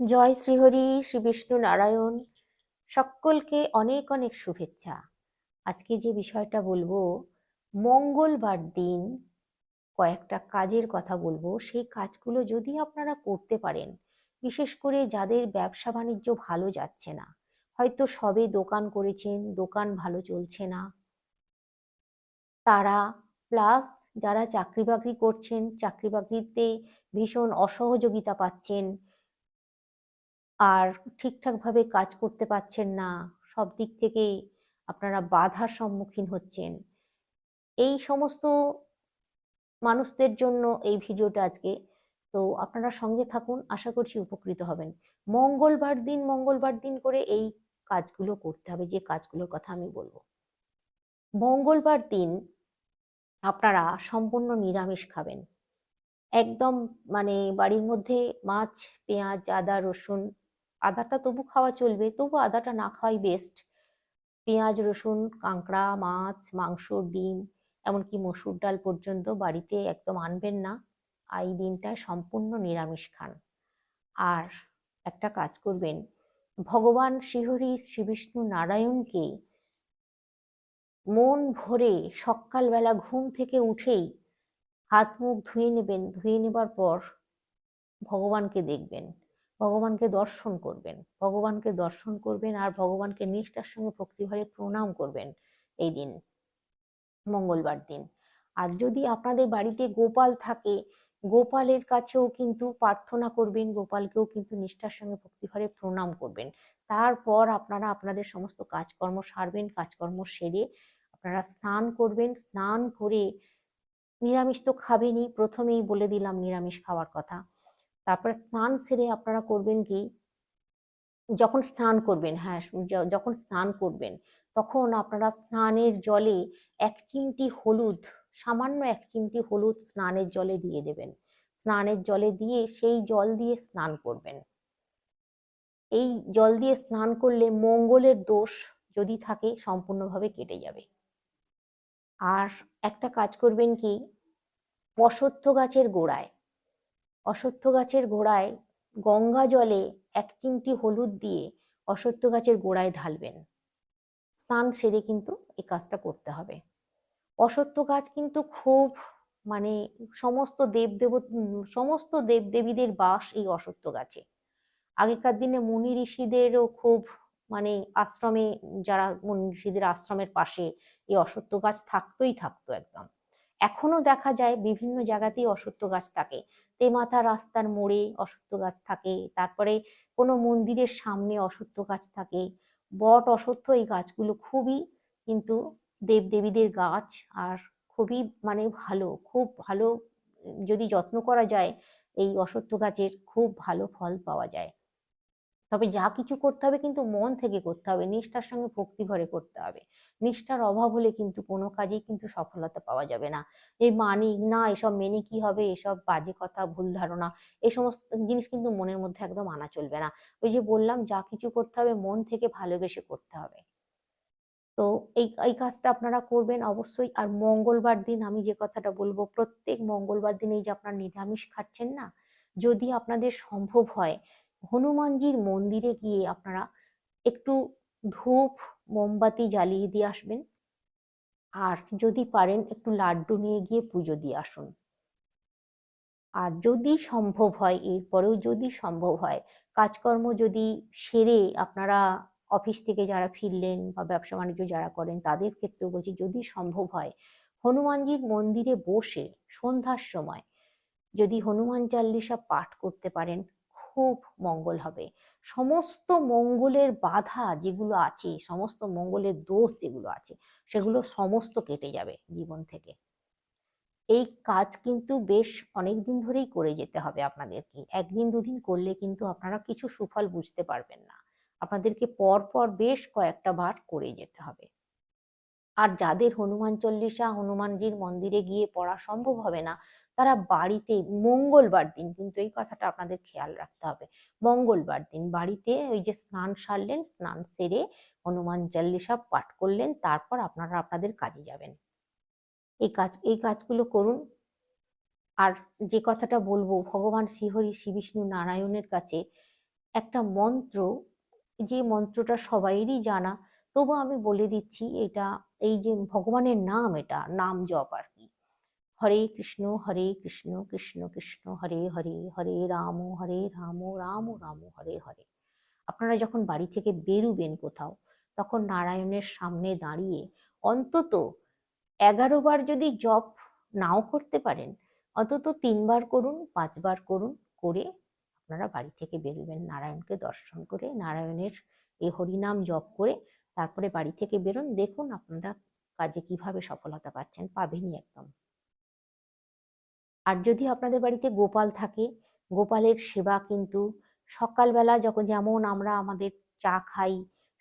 জয় শ্রীহরি, শ্রী বিষ্ণু নারায়ণ, সকলকে অনেক অনেক শুভেচ্ছা। আজকে যে বিষয়টা বলব, মঙ্গলবার দিন কয়েকটা কাজের কথা বলব। সেই কাজগুলো যদি আপনারা করতে পারেন, বিশেষ করে যাদের ব্যবসা বাণিজ্য ভালো যাচ্ছে না, হয়তো সবে দোকান করেছেন, দোকান ভালো চলছে না, তারা প্লাস যারা চাকরি বাকরি করছেন, চাকরি বাকরিতে ভীষণ অসহযোগিতা পাচ্ছেন আর ঠিকঠাকভাবে কাজ করতে পারছেন না, সব দিক থেকেই আপনারা বাধার সম্মুখীন হচ্ছেন। এই সমস্ত মানুষদের জন্য এই ভিডিওটা আজকে। তো আপনারা সঙ্গে থাকুন, আশা করছি উপকৃত হবেন। মঙ্গলবার দিন মঙ্গলবার দিন করে এই কাজগুলো করতে হবে, যে কাজগুলোর কথা আমি বলব। মঙ্গলবার দিন আপনারা সম্পূর্ণ নিরামিষ খাবেন। একদম মানে বাড়ির মধ্যে মাছ, পেঁয়াজ, আদা, রসুন আদাটা তবু খাওয়া চলবে, তবু আদাটা না খাওয়াই বেস্ট পেঁয়াজ, রসুন, কাঁকড়া, মাছ, মাংস, ডিম, এমনকি মসুর ডাল পর্যন্ত বাড়িতে একদম আনবেন না। এই দিনটা সম্পূর্ণ নিরামিষ খান। আর একটা কাজ করবেন, ভগবান শ্রীহরি শ্রীবিষ্ণু নারায়ণকে মন ভরে সকালবেলা ঘুম থেকে উঠেই হাত মুখ ধুয়ে নেবেন, ধুয়ে নেবার পর ভগবানকে দেখবেন। ভগবানকে দর্শন করবেন, ভগবানকে দর্শন করবেন আর ভগবানকে নিষ্ঠার সঙ্গে ভক্তিভরে প্রণাম করবেন এই দিন, মঙ্গলবার দিন। আর যদি আপনাদের বাড়িতে গোপাল থাকে, গোপালের কাছেও কিন্তু প্রার্থনা করবেন, গোপালকেও কিন্তু নিষ্ঠার সঙ্গে ভক্তিভরে প্রণাম করবেন। তারপর আপনারা আপনাদের সমস্ত কাজকর্ম সারবেন, কাজকর্ম সেরে আপনারা স্নান করবেন, স্নান করে নিরামিষ তো খাবেনই, প্রথমেই বলে দিলাম নিরামিষ খাওয়ার কথা। তারপরে স্নান সেরে আপনারা করবেন কি? যখন স্নান করবেন হ্যাঁ যখন স্নান করবেন, তখন আপনারা স্নানের জলে এক চিমটি হলুদ, সামান্য এক চিমটি হলুদ স্নানের জলে দিয়ে দেবেন। স্নানের জলে দিয়ে সেই জল দিয়ে স্নান করবেন। এই জল দিয়ে স্নান করলে মঙ্গলের দোষ যদি থাকে, সম্পূর্ণভাবে কেটে যাবে। আর একটা কাজ করবেন কি? অশ্বত্থ গাছের গোড়ায় অশ্বত্থ গাছের গোড়ায় গঙ্গা জলে এক চিমটি হলুদ দিয়ে অশ্বত্থ গাছের গোড়ায় ঢালবেন। স্নান সেরে কিন্তু এই কাজটা করতে হবে। অশ্বত্থ গাছ কিন্তু খুব মানে সমস্ত দেব দেবদেব, সমস্ত দেবদেবীদের বাস এই অশ্বত্থ গাছে। আগেকার দিনে মুনি ঋষিদেরও খুব মানে আশ্রমে, যারা মুনি ঋষিদের আশ্রমের পাশে এই অশ্বত্থ গাছ থাকতোই থাকতো একদম। এখনও দেখা যায় বিভিন্ন জায়গাতেই অশ্বত্থ গাছ থাকে। তেমাথা রাস্তার মোড়ে অশ্বত্থ গাছ থাকে, তারপরে কোনো মন্দিরের সামনে অশ্বত্থ গাছ থাকে। বট অশ্বত্থ এই গাছগুলো খুবই কিন্তু দেবদেবীদের গাছ আর খুবই মানে ভালো, খুব ভালো, যদি যত্ন করা যায়, এই অশ্বত্থ গাছের খুব ভালো ফল পাওয়া যায়। তবে যা কিছু করতে হবে কিন্তু মন থেকে করতে হবে, নিষ্ঠার সঙ্গে ভক্তি ভরে করতে হবে। নিষ্ঠার অভাব হলে কিন্তু কোনো কাজেই কিন্তু সফলতা পাওয়া যাবে না। এই মানি, না, এসব মেনে কি হবে? এসব বাজে কথা, ভুল ধারণা এই সমস্ত জিনিস কিন্তু মনের মধ্যে একদম আনা চলবে না। ওই যে বললাম, যা কিছু করতে হবে, মন থেকে ভালোবেসে করতে হবে। তো এই এই কাজটা আপনারা করবেন অবশ্যই। আর মঙ্গলবার দিন আমি যে কথাটা বলব, প্রত্যেক মঙ্গলবার দিন এই যে আপনার নিরামিষ খাচ্ছেন না, যদি আপনাদের সম্ভব হয় হনুমানজির মন্দিরে গিয়ে আপনারা একটু ধূপ, মোমবাতি জ্বালিয়ে দিয়ে আসবেন। আর যদি পারেন একটু লাড্ডু নিয়ে গিয়ে পুজো দিয়ে আসুন। আর যদি সম্ভব হয়, এরপরেও যদি সম্ভব হয়, কাজকর্ম যদি সেরে আপনারা অফিস থেকে যারা ফিরলেন বা ব্যবসা বাণিজ্য যারা করেন, তাদের ক্ষেত্রেও বলছি, যদি সম্ভব হয়, হনুমানজির মন্দিরে বসে সন্ধ্যার সময় যদি হনুমান চাল্লিশা পাঠ করতে পারেন খুব মঙ্গল হবে। সমস্ত মঙ্গলের বাধা যেগুলো আছে, সমস্ত মঙ্গলের দোষ যেগুলো আছে, সেগুলো সমস্ত কেটে যাবে জীবন থেকে। এই কাজ কিন্তু বেশ অনেক দিন ধরেই করে যেতে হবে আপনাদেরকে। একদিন দুদিন করলে কিন্তু আপনারা কিছু সুফল বুঝতে পারবেন না। আপনাদেরকে পর পর বেশ কয়েকটা বার করে যেতে হবে। আর যাদের হনুমান চল্লিশা, হনুমানজির মন্দিরে গিয়ে পড়া সম্ভব হবে না, তারা বাড়িতে মঙ্গলবার দিন, কিন্তু এই কথাটা আপনাদের খেয়াল রাখতে হবে, মঙ্গলবার দিন বাড়িতে ওই যে স্নান সারলেন, স্নান সেরে হনুমান চল্লিশা পাঠ করলেন, তারপর আপনারা আপনাদের কাজে যাবেন। এই কাজ, এই কাজগুলো করুন। আর যে কথাটা বলব, ভগবান শ্রীহরি শ্রী বিষ্ণু নারায়ণের কাছে একটা মন্ত্র, যে মন্ত্রটা সবাইরই জানা, তবু আমি বলে দিচ্ছি, এটা এই যে ভগবানের নাম এটা, নাম জপ আর কি। হরে কৃষ্ণ হরে কৃষ্ণ কৃষ্ণ কৃষ্ণ, হরে হরে হরে রাম হরে রাম রাম রাম, হরে হরে। আপনারা যখন বাড়ি থেকে বেরুবেন কোথাও, তখন নারায়ণের সামনে দাঁড়িয়ে অন্তত এগারো বার যদি জপ নাও করতে পারেন, অন্তত তিনবার করুন পাঁচবার করুন, করে আপনারা বাড়ি থেকে বেরোবেন। নারায়ণকে দর্শন করে, নারায়ণের এই হরিনাম জপ করে তারপরে বাড়ি থেকে বেরোন, দেখুন আপনারা কাজে কীভাবে সফলতা পাচ্ছেন, পাবেনই একদম। আর যদি আপনাদের বাড়িতে গোপাল থাকে, গোপালের সেবা কিন্তু সকালবেলা যখন যেমন আমরা আমাদের চা খাই,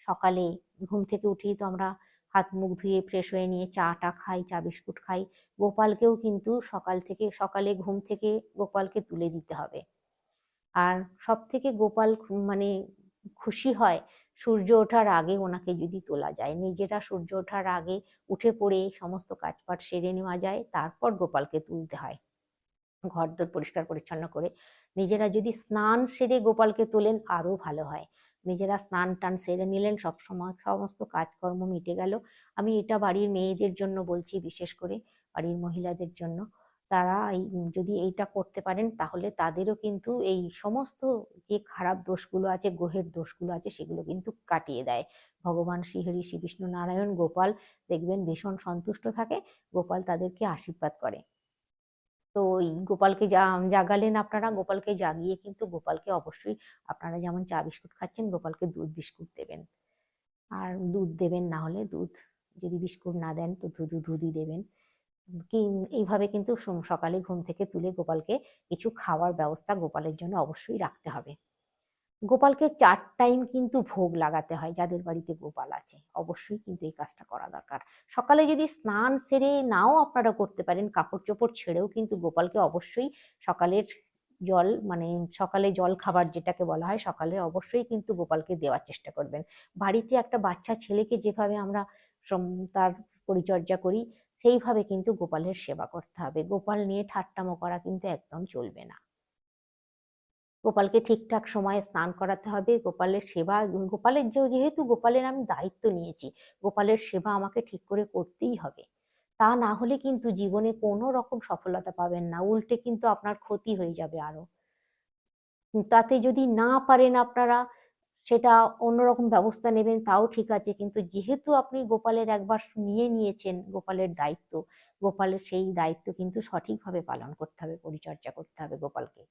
সকালে ঘুম থেকে উঠেই তো আমরা হাত মুখ ধুয়ে ফ্রেশ হয়ে নিয়ে চাটা খাই, চা বিস্কুট খাই, গোপালকেও কিন্তু সকাল থেকে, সকালে ঘুম থেকে গোপালকে তুলে দিতে হবে। আর সব থেকে গোপাল মানে খুশি হয় সূর্য ওঠার আগে ওনাকে যদি তোলা যায়, নিজেরা সূর্য ওঠার আগে উঠে পড়ে সমস্ত কাজপাট সেরে নেওয়া যায়, তারপর গোপালকে তুলতে হয়। ঘরদোর পরিষ্কার পরিচ্ছন্ন করে নিজেরা যদি স্নান সেরে গোপালকে তোলেন, আরও ভালো হয়। নিজেরা স্নান টান সেরে নিলেন, সব সময় সমস্ত কাজকর্ম মিটে গেল। আমি এটা বাড়ির মেয়েদের জন্য বলছি, বিশেষ করে বাড়ির মহিলাদের জন্য। তারা এই, যদি এইটা করতে পারেন, তাহলে তাদেরও কিন্তু এই সমস্ত যে খারাপ দোষগুলো আছে, গ্রহের দোষগুলো আছে, সেগুলো কিন্তু কাটিয়ে দেয়। ভগবান শ্রীহরি শ্রী বিষ্ণু নারায়ণ, গোপাল দেখবেন ভীষণ সন্তুষ্ট থাকে, গোপাল তাদেরকে আশীর্বাদ করে। তো এই গোপালকে জাগালেন আপনারা, গোপালকে জাগিয়ে কিন্তু গোপালকে অবশ্যই আপনারা যেমন চা বিস্কুট খাচ্ছেন, গোপালকে দুধ বিস্কুট দেবেন। আর দুধ দেবেন না হলে দুধ, যদি বিস্কুট না দেন, তো দুধ দুধই দেবেন। কি, এইভাবে কিন্তু সকালে ঘুম থেকে তুলে গোপালকে কিছু খাওয়ার ব্যবস্থা গোপালের জন্য অবশ্যই রাখতে হবে। গোপালকে চার টাইম কিন্তু ভোগ লাগাতে হয়, যাদের বাড়িতে গোপাল আছে। অবশ্যই কিন্তু এই কাজটা করা দরকার। সকালে যদি স্নান সেরে নাও আপনারা করতে পারেন কাপড় চোপড় ছেড়েও কিন্তু গোপালকে অবশ্যই সকালের জল মানে সকালে জল খাবার যেটাকে বলা হয়, সকালে অবশ্যই কিন্তু গোপালকে দেওয়ার চেষ্টা করবেন। বাড়িতে একটা বাচ্চা ছেলেকে যেভাবে আমরা তার পরিচর্যা করি সেইভাবে কিন্তু গোপালের সেবা করতে হবে। গোপাল নিয়ে ঠাট্টামো করা কিন্তু একদম চলবে না। গোপালকে ঠিকঠাক সময়ে স্নান করাতে হবে। গোপালের সেবা, গোপালের যে, যেহেতু গোপালের আমি দায়িত্ব নিয়েছি, গোপালের সেবা আমাকে ঠিক করে করতেই হবে। তা না হলে কিন্তু জীবনে কোনো রকম সফলতা পাবেন না। উল্টে কিন্তু আপনার ক্ষতি হয়ে যাবে আরও। তাতে যদি না পারেন আপনারা সেটা অন্যরকম ব্যবস্থা নেবেন, তাও ঠিক আছে। কিন্তু যেহেতু আপনি গোপালের একবার নিয়ে নিয়েছেন, গোপালের দায়িত্ব, গোপালের সেই দায়িত্ব কিন্তু সঠিকভাবে পালন করতে হবে, পরিচর্যা করতে হবে গোপালকে।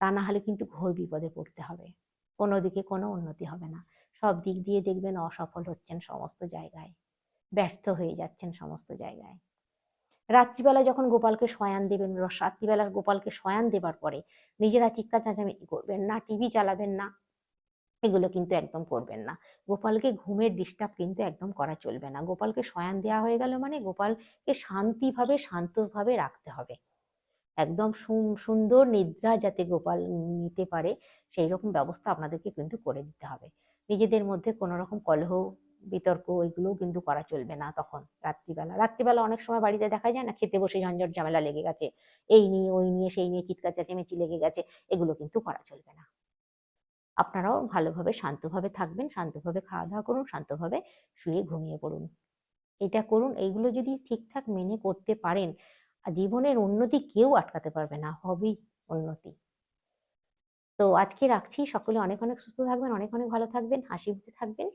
তা না হলে কিন্তু ঘোর বিপদে পড়তে হবে। কোনো দিকে কোনো উন্নতি হবে না। সব দিক দিয়ে দেখবেন অসফল হচ্ছেন সমস্ত জায়গায়। ব্যর্থ হয়ে যাচ্ছেন সমস্ত জায়গায়। রাত্রিবেলা যখন গোপালকে শয়ান দেবেন রাত্রিবেলা গোপালকে শয়ান দেবার পরে নিজেরা চিৎকার চাঁচামেচি করবেন না, টিভি চালাবেন না। এগুলো কিন্তু একদম করবেন না। গোপালকে ঘুমের ডিস্টার্ব কিন্তু একদম করা চলবে না। গোপালকে শয়ান দেওয়া হয়ে গেল মানে গোপালকে শান্তিভাবে, শান্তভাবে রাখতে হবে। একদম সুন্দর নিদ্রা যাতে গোপাল নিতে পারে সেই রকম ব্যবস্থা আপনাদেরকে কিন্তু করে দিতে হবে। নিজেদের মধ্যে কোনো রকম কলহ, বিতর্ক এগুলোও কিন্তু করা চলবে না তখন রাত্রিবেলা। রাত্রিবেলা অনেক সময় বাড়িতে দেখা যায় না? খেতে বসে ঝঞ্ঝট ঝামেলা লেগে গেছে। এই নিয়ে, ওই নিয়ে, সেই নিয়ে, চিৎকার চেঁচেমেচি লেগে গেছে। এগুলো কিন্তু করা চলবে না। আপনারাও ভালোভাবে শান্তভাবে থাকবেন, শান্তভাবে খাওয়া দাওয়া করুন, শান্তভাবে শুয়ে ঘুমিয়ে পড়ুন। এটা করুন, এইগুলো যদি ঠিকঠাক মেনে করতে পারেন জীবনের উন্নতি কেউ আটকাতে পারবে না, হবেই উন্নতি। তো আজকে রাখছি, সকলে অনেক অনেক সুস্থ থাকবেন, অনেক অনেক ভালো থাকবেন, হাসি মুখে থাকবেন।